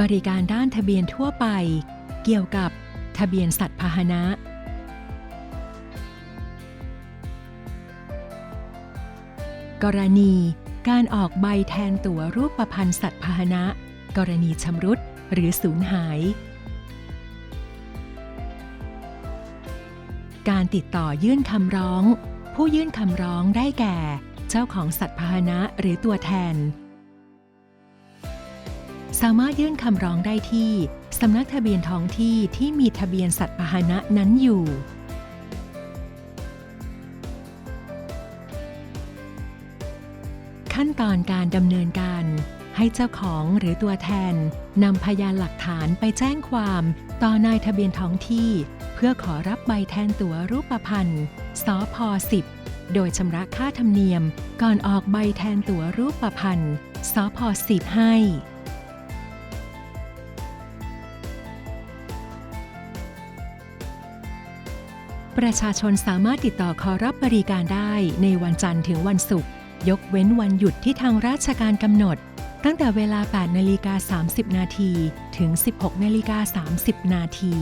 บริการด้านทะเบียนทั่วไป เกี่ยวกับทะเบียนสัตว์พาหนะ กรณี การออกใบแทนตั๋วรูปประพันธ์สัตว์พาหนะ กรณีชำรุดหรือสูญหาย การติดต่อยื่นคำร้อง ผู้ยื่นคำร้องได้แก่ เจ้าของสัตว์พาหนะหรือตัวแทน สามารถยื่นคำร้องได้ที่สำนักทะเบียนท้องที่ที่มีทะเบียนสัตว์พาหนะนั้นอยู่ ขั้นตอนการดำเนินการ ให้เจ้าของหรือตัวแทนนำพยานหลักฐานไปแจ้งความต่อนายทะเบียนท้องที่ เพื่อขอรับใบแทนตั๋วรูปพันธ์สพ10 โดยชำระค่าธรรมเนียม ก่อนออกใบแทนตั๋วรูปพันธ์สพ10ให้ ประชาชนสามารถติดต่อขอรับบริการได้ในวันจันทร์ถึงวันศุกร์ยกเว้นวันหยุดที่ทางราชการกำหนด ตั้งแต่เวลา 8 นาฬิกา 30 นาทีถึง 16 นาฬิกา 30 นาที